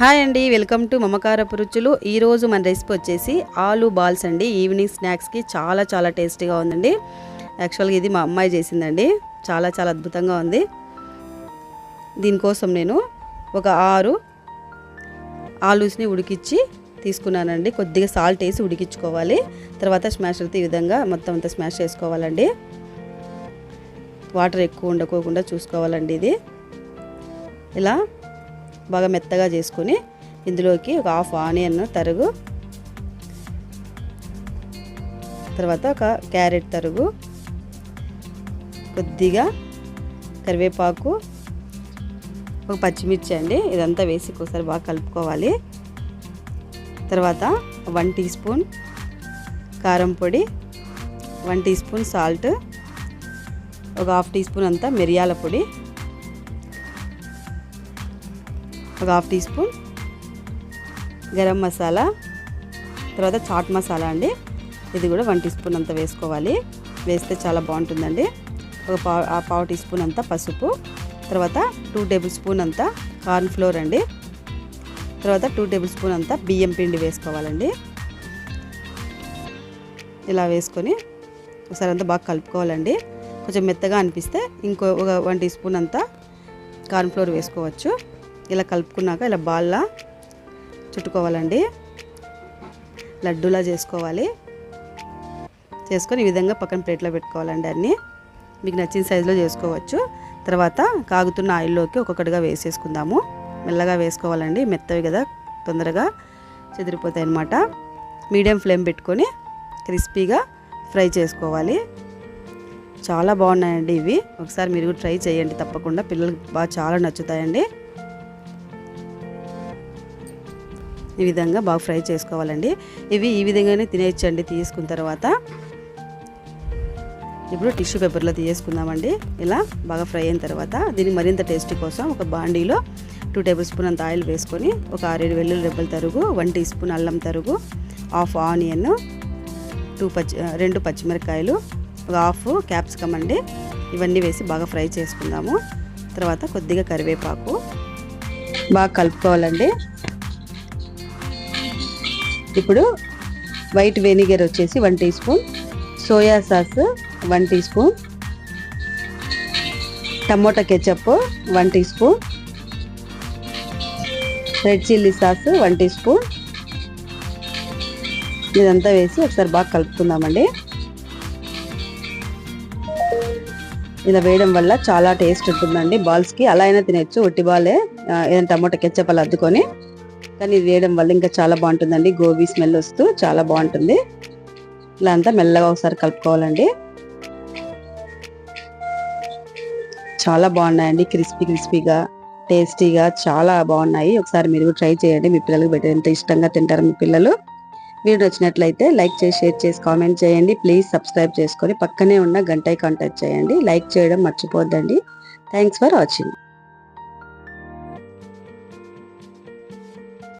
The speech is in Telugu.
హాయ్ అండి వెల్కమ్ టు మమకారపు రుచులు. ఈరోజు మన రెసిపీ వచ్చేసి ఆలు బాల్స్ అండి. ఈవినింగ్ స్నాక్స్కి చాలా చాలా టేస్టీగా ఉందండి. యాక్చువల్గా ఇది మా అమ్మాయి చేసిందండి. చాలా చాలా అద్భుతంగా ఉంది. దీనికోసం నేను ఒక ఆరు ఆలూస్ని ఉడికిచ్చి తీసుకున్నానండి. కొద్దిగా సాల్ట్ వేసి ఉడికించుకోవాలి. తర్వాత స్మాషర్తో ఈ విధంగా మొత్తం అంతా స్మాష్ చేసుకోవాలండి. వాటర్ ఎక్కువ ఉండకోకుండా చూసుకోవాలండి ఇది. ఇలా బాగా మెత్తగా చేసుకొని ఇందులోకి ఒక హాఫ్ ఆనియన్ తరుగు తర్వాత ఒక క్యారెట్ తరుగు కొద్దిగా కరివేపాకు ఒక పచ్చిమిర్చి అండి ఇదంతా వేసి ఒకసారి బాగా కలుపుకోవాలి. తర్వాత వన్ టీ స్పూన్ కారం పొడి వన్ టీ స్పూన్ సాల్ట్ ఒక హాఫ్ టీ స్పూన్ అంతా మిరియాల పొడి ఒక half tea spoon garam masala తర్వాత చాట్ మసాలా అండి. ఇది కూడా వన్ టీ స్పూన్ అంత వేసుకోవాలి. వేస్తే చాలా బాగుంటుందండి. ఒక పావు ఆ పావు టీ స్పూన్ అంతా పసుపు తర్వాత టూ టేబుల్ స్పూన్ అంతా కార్న్ ఫ్లోర్ అండి. తర్వాత టూ టేబుల్ స్పూన్ అంతా బియ్యం పిండి వేసుకోవాలండి. ఇలా వేసుకొని ఒకసారి అంతా బాగా కలుపుకోవాలండి. కొంచెం మెత్తగా అనిపిస్తే ఇంకో ఒక వన్ టీ స్పూన్ అంతా కార్న్ ఫ్లోర్ వేసుకోవచ్చు. ఇలా కలుపుకున్నాక ఇలా బాల్లా చుట్టుకోవాలండి. లడ్డూలా చేసుకోవాలి. చేసుకొని ఈ విధంగా పక్కన ప్లేట్లో పెట్టుకోవాలండి అన్నీ. మీకు నచ్చిన సైజులో చేసుకోవచ్చు. తర్వాత కాగుతున్న ఆయిల్లోకి ఒక్కొక్కటిగా వేసేసుకుందాము. మెల్లగా వేసుకోవాలండి. మెత్తవి కదా తొందరగా చెదిరిపోతాయి అన్నమాట మీడియం ఫ్లేమ్ పెట్టుకొని క్రిస్పీగా ఫ్రై చేసుకోవాలి. చాలా బాగున్నాయండి ఇవి. ఒకసారి మీరు కూడా ట్రై చేయండి తప్పకుండా. పిల్లలకు బాగా చాలా నచ్చుతాయండి. ఈ విధంగా బాగా ఫ్రై చేసుకోవాలండి. ఇవి ఈ విధంగానే తినేయచ్చండి తీసుకున్న తర్వాత. ఇప్పుడు టిష్యూ పేపర్లో తీసేసుకుందామండి ఇలా బాగా ఫ్రై అయిన తర్వాత దీన్ని మరింత టేస్టీ కోసం ఒక బాండీలో టూ టేబుల్ స్పూన్ అంత ఆయిల్ వేసుకొని ఒక ఆరేడు వెల్లుల్లి రెబ్బల తరుగు వన్ టీ స్పూన్ అల్లం తరుగు హాఫ్ ఆనియన్ టూ పచ్చి రెండు పచ్చిమిరకాయలు ఒక హాఫ్ క్యాప్సికమ్ అండి. ఇవన్నీ వేసి బాగా ఫ్రై చేసుకుందాము. తర్వాత కొద్దిగా కరివేపాకు. బాగా కలుపుకోవాలండి. ఇప్పుడు వైట్ వెనిగర్ వచ్చేసి one teaspoon soya sauce one teaspoon tomato ketchup one teaspoon red chilli sauce one teaspoon. ఇదంతా వేసి ఒకసారి బాగా కలుపుకుందామండి. ఇలా వేయడం వల్ల చాలా టేస్ట్ ఉంటుందండి బాల్స్కి. అలా అయినా తినచ్చు ఒట్టి బాలే. ఏదైనా టమోటా కెచ్చప్ అలా అద్దుకొని. కానీ ఇది వేయడం వల్ల ఇంకా చాలా బాగుంటుందండి. గోబీ స్మెల్ వస్తూ చాలా బాగుంటుంది. ఇలా అంతా మెల్లగా ఒకసారి కలుపుకోవాలండి. చాలా బాగున్నాయండి. క్రిస్పీ క్రిస్పీగా టేస్టీగా చాలా బాగున్నాయి. ఒకసారి మీరు ట్రై చేయండి. మీ పిల్లలకు పెట్టి ఎంత ఇష్టంగా తింటారు మీ పిల్లలు. వీడియో నచ్చినట్లయితే లైక్ చేసి షేర్ చేసి కామెంట్ చేయండి. ప్లీజ్ సబ్స్క్రైబ్ చేసుకొని పక్కనే ఉన్న గంట కాంటాక్ట్ చేయండి. లైక్ చేయడం మర్చిపోద్దండి. Thanks for watching.